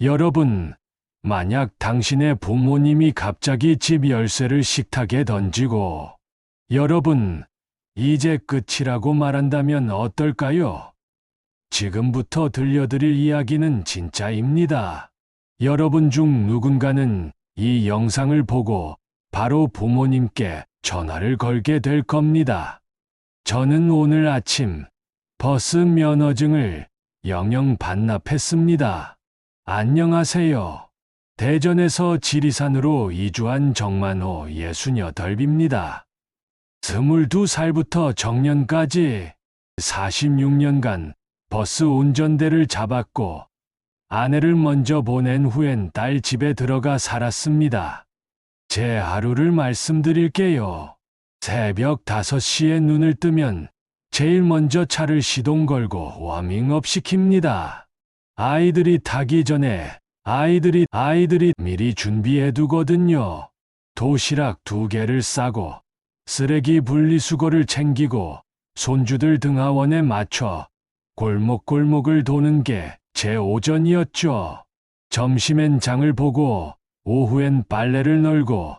여러분, 만약 당신의 부모님이 갑자기 집 열쇠를 식탁에 던지고, 여러분, 이제 끝이라고 말한다면 어떨까요? 지금부터 들려드릴 이야기는 진짜입니다. 여러분 중 누군가는 이 영상을 보고 바로 부모님께 전화를 걸게 될 겁니다. 저는 오늘 아침 버스 면허증을 영영 반납했습니다. 안녕하세요. 대전에서 지리산으로 이주한 정만호 68입니다. 22살부터 정년까지 46년간 버스 운전대를 잡았고 아내를 먼저 보낸 후엔 딸 집에 들어가 살았습니다. 제 하루를 말씀드릴게요. 새벽 5시에 눈을 뜨면 제일 먼저 차를 시동 걸고 워밍업 시킵니다. 아이들이 타기 전에 아이들이 아이들이 미리 준비해 두거든요. 도시락 두 개를 싸고 쓰레기 분리수거를 챙기고 손주들 등하원에 맞춰 골목골목을 도는 게 제 오전이었죠. 점심엔 장을 보고 오후엔 빨래를 널고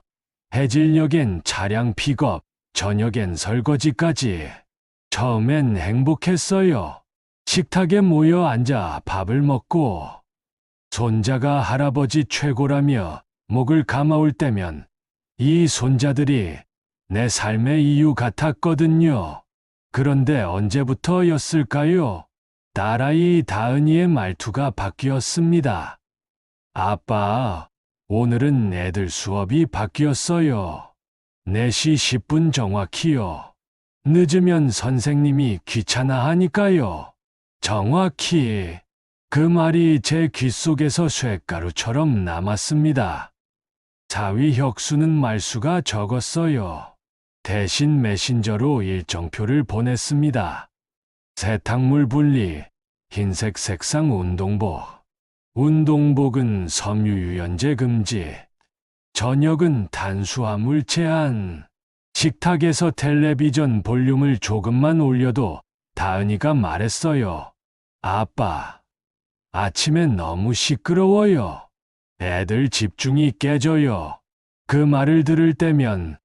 해질녘엔 차량 픽업, 저녁엔 설거지까지. 처음엔 행복했어요. 식탁에 모여 앉아 밥을 먹고 손자가 할아버지 최고라며 목을 감아올 때면 이 손자들이 내 삶의 이유 같았거든요. 그런데 언제부터였을까요? 딸아이 다은이의 말투가 바뀌었습니다. 아빠, 오늘은 애들 수업이 바뀌었어요. 4시 10분 정확히요. 늦으면 선생님이 귀찮아 하니까요. 정확히. 그 말이 제 귓속에서 쇳가루처럼 남았습니다. 사위 혁수는 말수가 적었어요. 대신 메신저로 일정표를 보냈습니다. 세탁물 분리, 흰색 색상 운동복. 운동복은 섬유유연제 금지. 저녁은 탄수화물 제한. 식탁에서 텔레비전 볼륨을 조금만 올려도 다은이가 말했어요. 아빠, 아침에 너무 시끄러워요. 애들 집중이 깨져요. 그 말을 들을 때면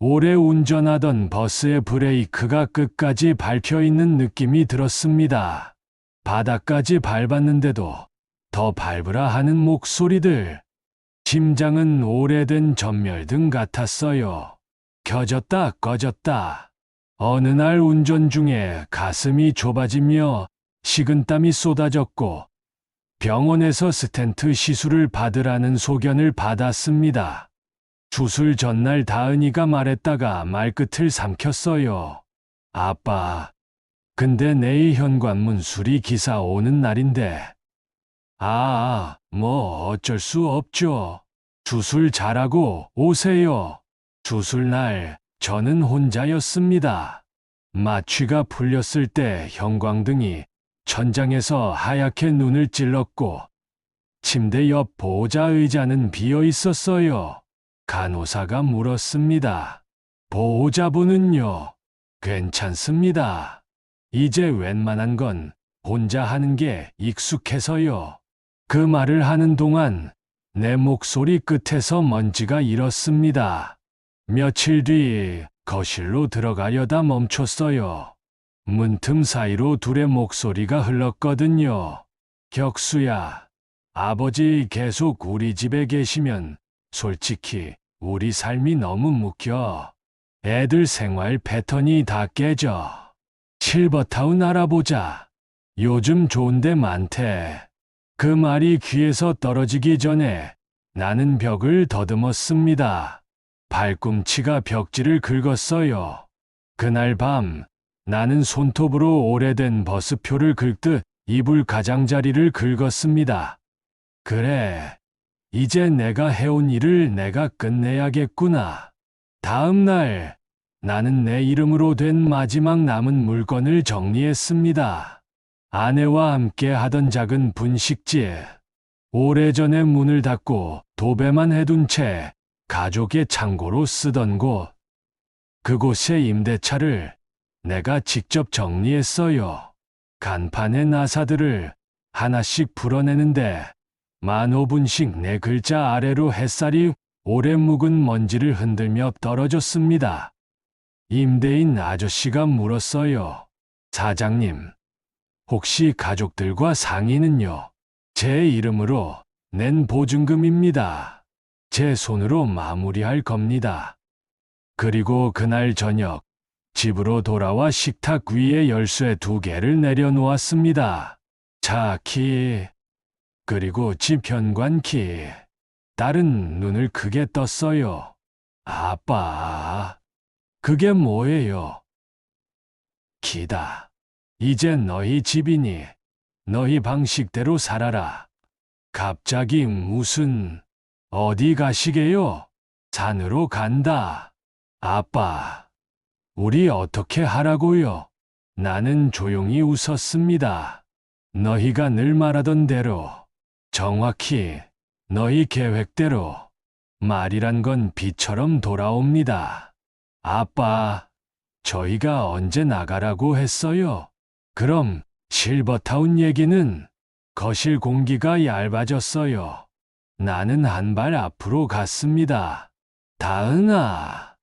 오래 운전하던 버스의 브레이크가 끝까지 밟혀 있는 느낌이 들었습니다. 바닥까지 밟았는데도 더 밟으라 하는 목소리들. 심장은 오래된 전멸등 같았어요. 켜졌다 꺼졌다. 어느 날 운전 중에 가슴이 좁아지며 식은땀이 쏟아졌고 병원에서 스텐트 시술을 받으라는 소견을 받았습니다. 수술 전날 다은이가 말했다가 말끝을 삼켰어요. 아빠, 근데 내일 현관문 수리 기사 오는 날인데. 아, 뭐 어쩔 수 없죠. 수술 잘하고 오세요. 수술 날 저는 혼자였습니다. 마취가 풀렸을 때 형광등이 천장에서 하얗게 눈을 찔렀고 침대 옆 보호자 의자는 비어 있었어요. 간호사가 물었습니다. 보호자분은요? 괜찮습니다. 이제 웬만한 건 혼자 하는 게 익숙해서요. 그 말을 하는 동안 내 목소리 끝에서 먼지가 일었습니다. 며칠 뒤 거실로 들어가려다 멈췄어요. 문틈 사이로 둘의 목소리가 흘렀거든요. 격수야, 아버지 계속 우리 집에 계시면 솔직히 우리 삶이 너무 묶여. 애들 생활 패턴이 다 깨져. 실버타운 알아보자. 요즘 좋은 데 많대. 그 말이 귀에서 떨어지기 전에 나는 벽을 더듬었습니다. 발꿈치가 벽지를 긁었어요. 그날 밤 나는 손톱으로 오래된 버스표를 긁듯 이불 가장자리를 긁었습니다. 그래, 이제 내가 해온 일을 내가 끝내야겠구나. 다음 날, 나는 내 이름으로 된 마지막 남은 물건을 정리했습니다. 아내와 함께 하던 작은 분식집. 오래전에 문을 닫고 도배만 해둔 채 가족의 창고로 쓰던 곳. 그곳의 임대차를 내가 직접 정리했어요. 간판의 나사들을 하나씩 풀어내는데 만 5분씩 네 글자 아래로 햇살이 오래 묵은 먼지를 흔들며 떨어졌습니다. 임대인 아저씨가 물었어요. 사장님, 혹시 가족들과 상의는요? 제 이름으로 낸 보증금입니다. 제 손으로 마무리할 겁니다. 그리고 그날 저녁, 집으로 돌아와 식탁 위에 열쇠 두 개를 내려놓았습니다. 자, 키. 그리고 집 현관 키. 딸은 눈을 크게 떴어요. 아빠. 그게 뭐예요? 키다. 이제 너희 집이니 너희 방식대로 살아라. 갑자기 무슨 어디 가시게요? 산으로 간다. 아빠. 우리 어떻게 하라고요? 나는 조용히 웃었습니다. 너희가 늘 말하던 대로 정확히 너희 계획대로 말이란 건 비처럼 돌아옵니다. 아빠, 저희가 언제 나가라고 했어요? 그럼 실버타운 얘기는 거실 공기가 얇아졌어요. 나는 한 발 앞으로 갔습니다. 다은아,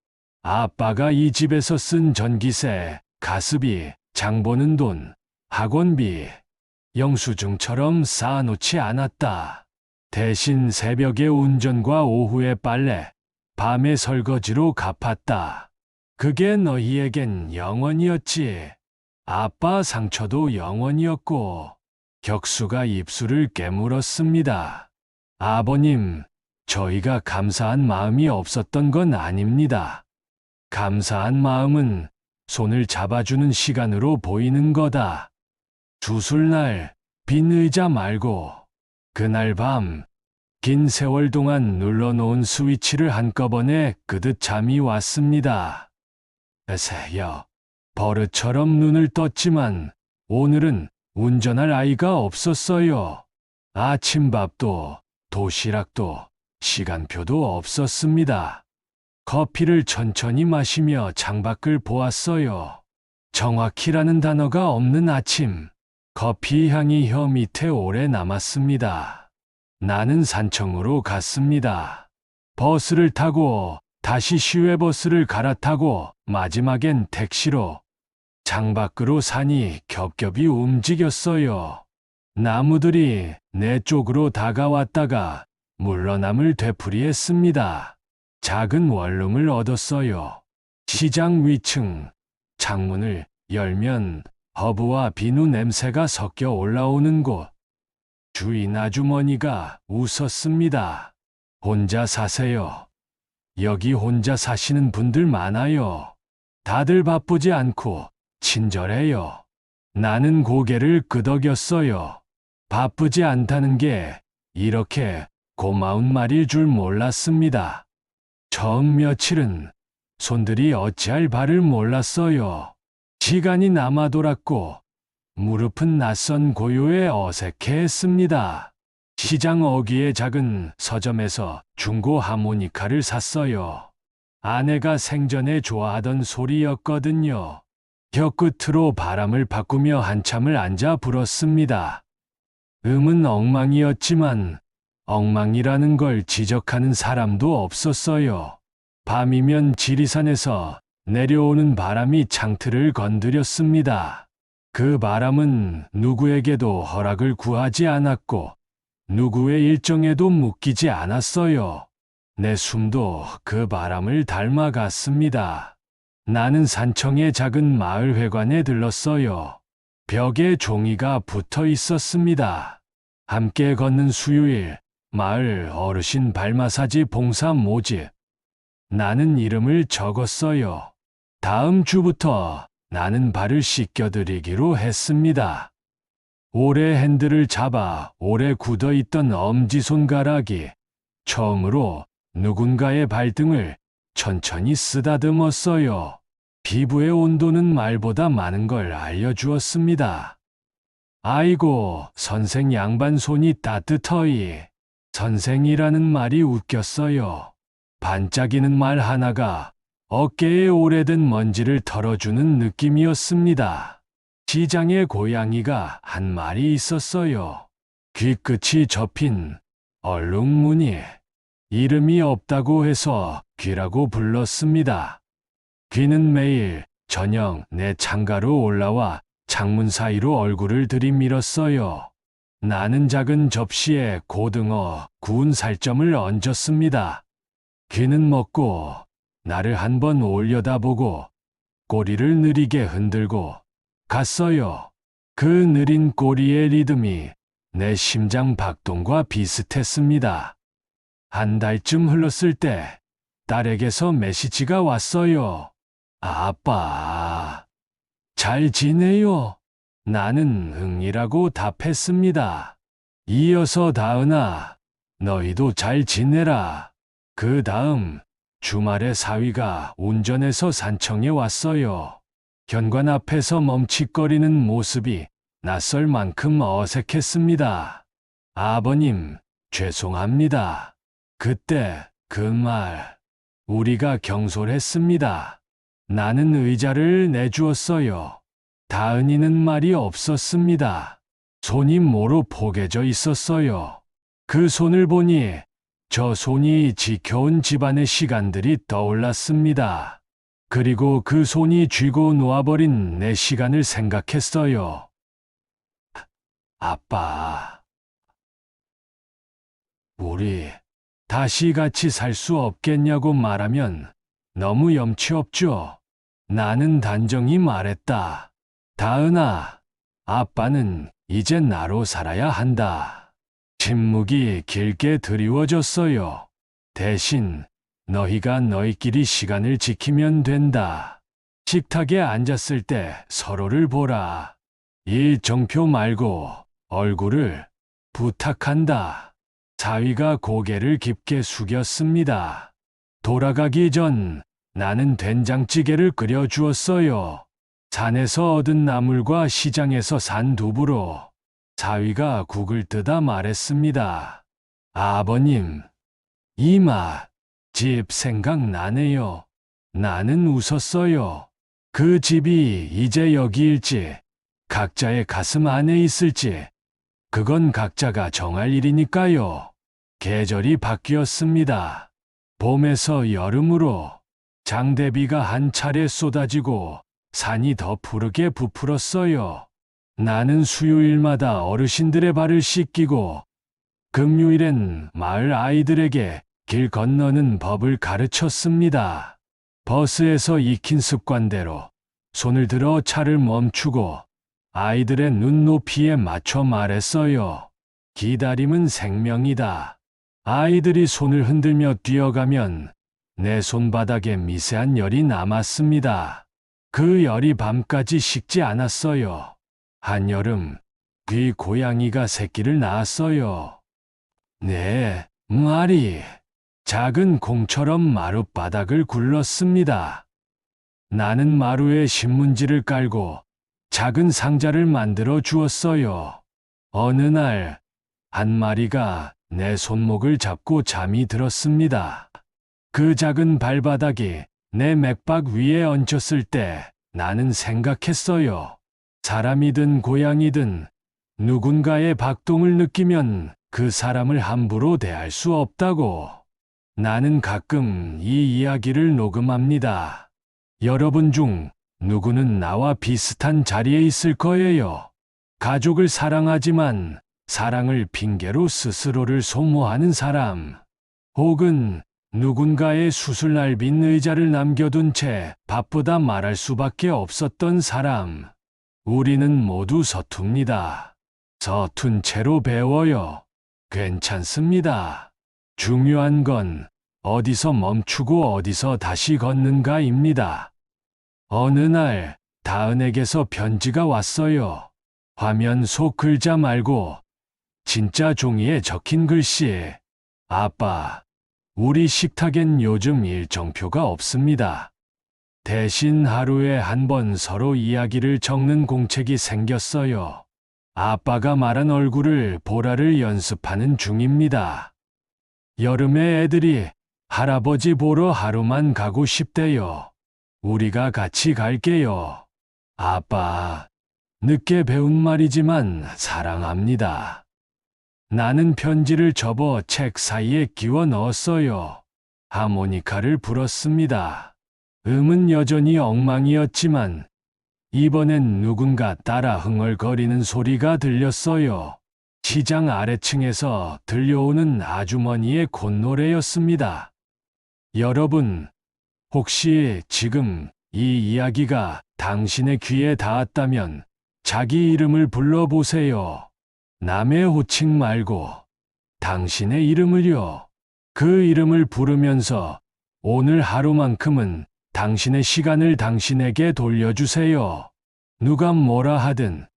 아빠가 이 집에서 쓴 전기세, 가스비, 장 보는 돈, 학원비, 영수증처럼 쌓아놓지 않았다. 대신 새벽에 운전과 오후에 빨래, 밤에 설거지로 갚았다. 그게 너희에겐 영원이었지. 아빠 상처도 영원이었고, 격수가 입술을 깨물었습니다. 아버님, 저희가 감사한 마음이 없었던 건 아닙니다. 감사한 마음은 손을 잡아주는 시간으로 보이는 거다. 주술날, 빈 의자 말고, 그날 밤, 긴 세월 동안 눌러놓은 스위치를 한꺼번에 끄듯 잠이 왔습니다. 새여, 버릇처럼 눈을 떴지만, 오늘은 운전할 아이가 없었어요. 아침밥도, 도시락도, 시간표도 없었습니다. 커피를 천천히 마시며 창밖을 보았어요. 정확히라는 단어가 없는 아침. 커피 향이 혀 밑에 오래 남았습니다. 나는 산청으로 갔습니다. 버스를 타고 다시 시외버스를 갈아타고 마지막엔 택시로 창밖으로 산이 겹겹이 움직였어요. 나무들이 내 쪽으로 다가왔다가 물러남을 되풀이했습니다. 작은 원룸을 얻었어요. 시장 위층 창문을 열면 허브와 비누 냄새가 섞여 올라오는 곳. 주인 아주머니가 웃었습니다. 혼자 사세요. 여기 혼자 사시는 분들 많아요. 다들 바쁘지 않고 친절해요. 나는 고개를 끄덕였어요. 바쁘지 않다는 게 이렇게 고마운 말일 줄 몰랐습니다. 처음 며칠은 손들이 어찌할 바를 몰랐어요. 시간이 남아 돌았고 무릎은 낯선 고요에 어색해했습니다. 시장 어귀의 작은 서점에서 중고 하모니카를 샀어요. 아내가 생전에 좋아하던 소리였거든요. 혀끝으로 바람을 바꾸며 한참을 앉아 불었습니다. 음은 엉망이었지만 엉망이라는 걸 지적하는 사람도 없었어요. 밤이면 지리산에서 내려오는 바람이 창틀을 건드렸습니다. 그 바람은 누구에게도 허락을 구하지 않았고 누구의 일정에도 묶이지 않았어요. 내 숨도 그 바람을 닮아갔습니다. 나는 산청의 작은 마을 회관에 들렀어요. 벽에 종이가 붙어 있었습니다. 함께 걷는 수요일, 마을 어르신 발마사지 봉사 모집. 나는 이름을 적었어요. 다음 주부터 나는 발을 씻겨드리기로 했습니다. 오래 핸들을 잡아 오래 굳어있던 엄지손가락이 처음으로 누군가의 발등을 천천히 쓰다듬었어요. 피부의 온도는 말보다 많은 걸 알려주었습니다. 아이고, 선생 양반 손이 따뜻허이. 선생이라는 말이 웃겼어요. 반짝이는 말 하나가 어깨에 오래된 먼지를 털어주는 느낌이었습니다. 시장에 고양이가 한 마리 있었어요. 귀끝이 접힌 얼룩무늬. 이름이 없다고 해서 귀라고 불렀습니다. 귀는 매일 저녁 내 창가로 올라와 창문 사이로 얼굴을 들이밀었어요. 나는 작은 접시에 고등어 구운 살점을 얹었습니다. 귀는 먹고 나를 한번 올려다보고 꼬리를 느리게 흔들고 갔어요. 그 느린 꼬리의 리듬이 내 심장 박동과 비슷했습니다. 한 달쯤 흘렀을 때 딸에게서 메시지가 왔어요. 아빠, 잘 지내요? 나는 응이라고 답했습니다. 이어서 다은아, 너희도 잘 지내라. 그 다음 주말에 사위가 운전해서 산청에 왔어요. 현관 앞에서 멈칫거리는 모습이 낯설 만큼 어색했습니다. 아버님, 죄송합니다. 그때 그 말, 우리가 경솔했습니다. 나는 의자를 내주었어요. 다은이는 말이 없었습니다. 손이 모로 포개져 있었어요. 그 손을 보니 저 손이 지켜온 집안의 시간들이 떠올랐습니다. 그리고 그 손이 쥐고 놓아버린 내 시간을 생각했어요. 아빠. 우리 다시 같이 살 수 없겠냐고 말하면 너무 염치 없죠. 나는 단정히 말했다. 다은아, 아빠는 이제 나로 살아야 한다. 침묵이 길게 드리워졌어요. 대신 너희가 너희끼리 시간을 지키면 된다. 식탁에 앉았을 때 서로를 보라. 일정표 말고 얼굴을 부탁한다. 사위가 고개를 깊게 숙였습니다. 돌아가기 전 나는 된장찌개를 끓여 주었어요. 산에서 얻은 나물과 시장에서 산 두부로 사위가 국을 뜨다 말했습니다. 아버님, 이 맛, 집 생각나네요. 나는 웃었어요. 그 집이 이제 여기일지, 각자의 가슴 안에 있을지, 그건 각자가 정할 일이니까요. 계절이 바뀌었습니다. 봄에서 여름으로 장대비가 한 차례 쏟아지고 산이 더 푸르게 부풀었어요. 나는 수요일마다 어르신들의 발을 씻기고 금요일엔 마을 아이들에게 길 건너는 법을 가르쳤습니다. 버스에서 익힌 습관대로 손을 들어 차를 멈추고 아이들의 눈높이에 맞춰 말했어요. 기다림은 생명이다. 아이들이 손을 흔들며 뛰어가면 내 손바닥에 미세한 열이 남았습니다. 그 열이 밤까지 식지 않았어요. 한여름, 귀 고양이가 새끼를 낳았어요. 네, 말이 작은 공처럼 마룻바닥을 굴렀습니다. 나는 마루에 신문지를 깔고 작은 상자를 만들어 주었어요. 어느 날, 한 마리가 내 손목을 잡고 잠이 들었습니다. 그 작은 발바닥이 내 맥박 위에 얹혔을 때 나는 생각했어요. 사람이든 고양이든 누군가의 박동을 느끼면 그 사람을 함부로 대할 수 없다고. 나는 가끔 이 이야기를 녹음합니다. 여러분 중 누구는 나와 비슷한 자리에 있을 거예요. 가족을 사랑하지만 사랑을 핑계로 스스로를 소모하는 사람. 혹은 누군가의 수술 날 빈 의자를 남겨둔 채 바쁘다 말할 수밖에 없었던 사람. 우리는 모두 서툽니다. 서툰 채로 배워요. 괜찮습니다. 중요한 건 어디서 멈추고 어디서 다시 걷는가입니다. 어느 날 다은에게서 편지가 왔어요. 화면 속 글자 말고 진짜 종이에 적힌 글씨. 아빠, 우리 식탁엔 요즘 일정표가 없습니다. 대신 하루에 한 번 서로 이야기를 적는 공책이 생겼어요. 아빠가 말한 얼굴을 보라를 연습하는 중입니다. 여름에 애들이 할아버지 보러 하루만 가고 싶대요. 우리가 같이 갈게요. 아빠, 늦게 배운 말이지만 사랑합니다. 나는 편지를 접어 책 사이에 끼워 넣었어요. 하모니카를 불었습니다. 음은 여전히 엉망이었지만 이번엔 누군가 따라 흥얼거리는 소리가 들렸어요. 시장 아래층에서 들려오는 아주머니의 콧노래였습니다. 여러분, 혹시 지금 이 이야기가 당신의 귀에 닿았다면 자기 이름을 불러보세요. 남의 호칭 말고 당신의 이름을요. 그 이름을 부르면서 오늘 하루만큼은 당신의 시간을 당신에게 돌려주세요. 누가 뭐라 하든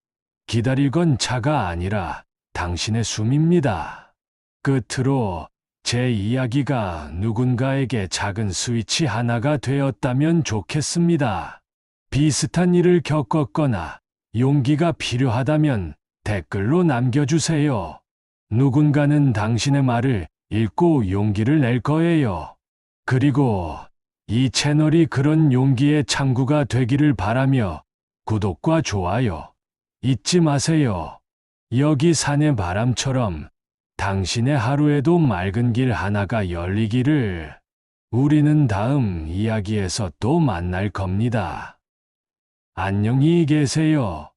기다릴 건 차가 아니라 당신의 숨입니다. 끝으로 제 이야기가 누군가에게 작은 스위치 하나가 되었다면 좋겠습니다. 비슷한 일을 겪었거나 용기가 필요하다면 댓글로 남겨주세요. 누군가는 당신의 말을 읽고 용기를 낼 거예요. 그리고 이 채널이 그런 용기의 창구가 되기를 바라며 구독과 좋아요 잊지 마세요. 여기 산의 바람처럼 당신의 하루에도 맑은 길 하나가 열리기를 우리는 다음 이야기에서 또 만날 겁니다. 안녕히 계세요.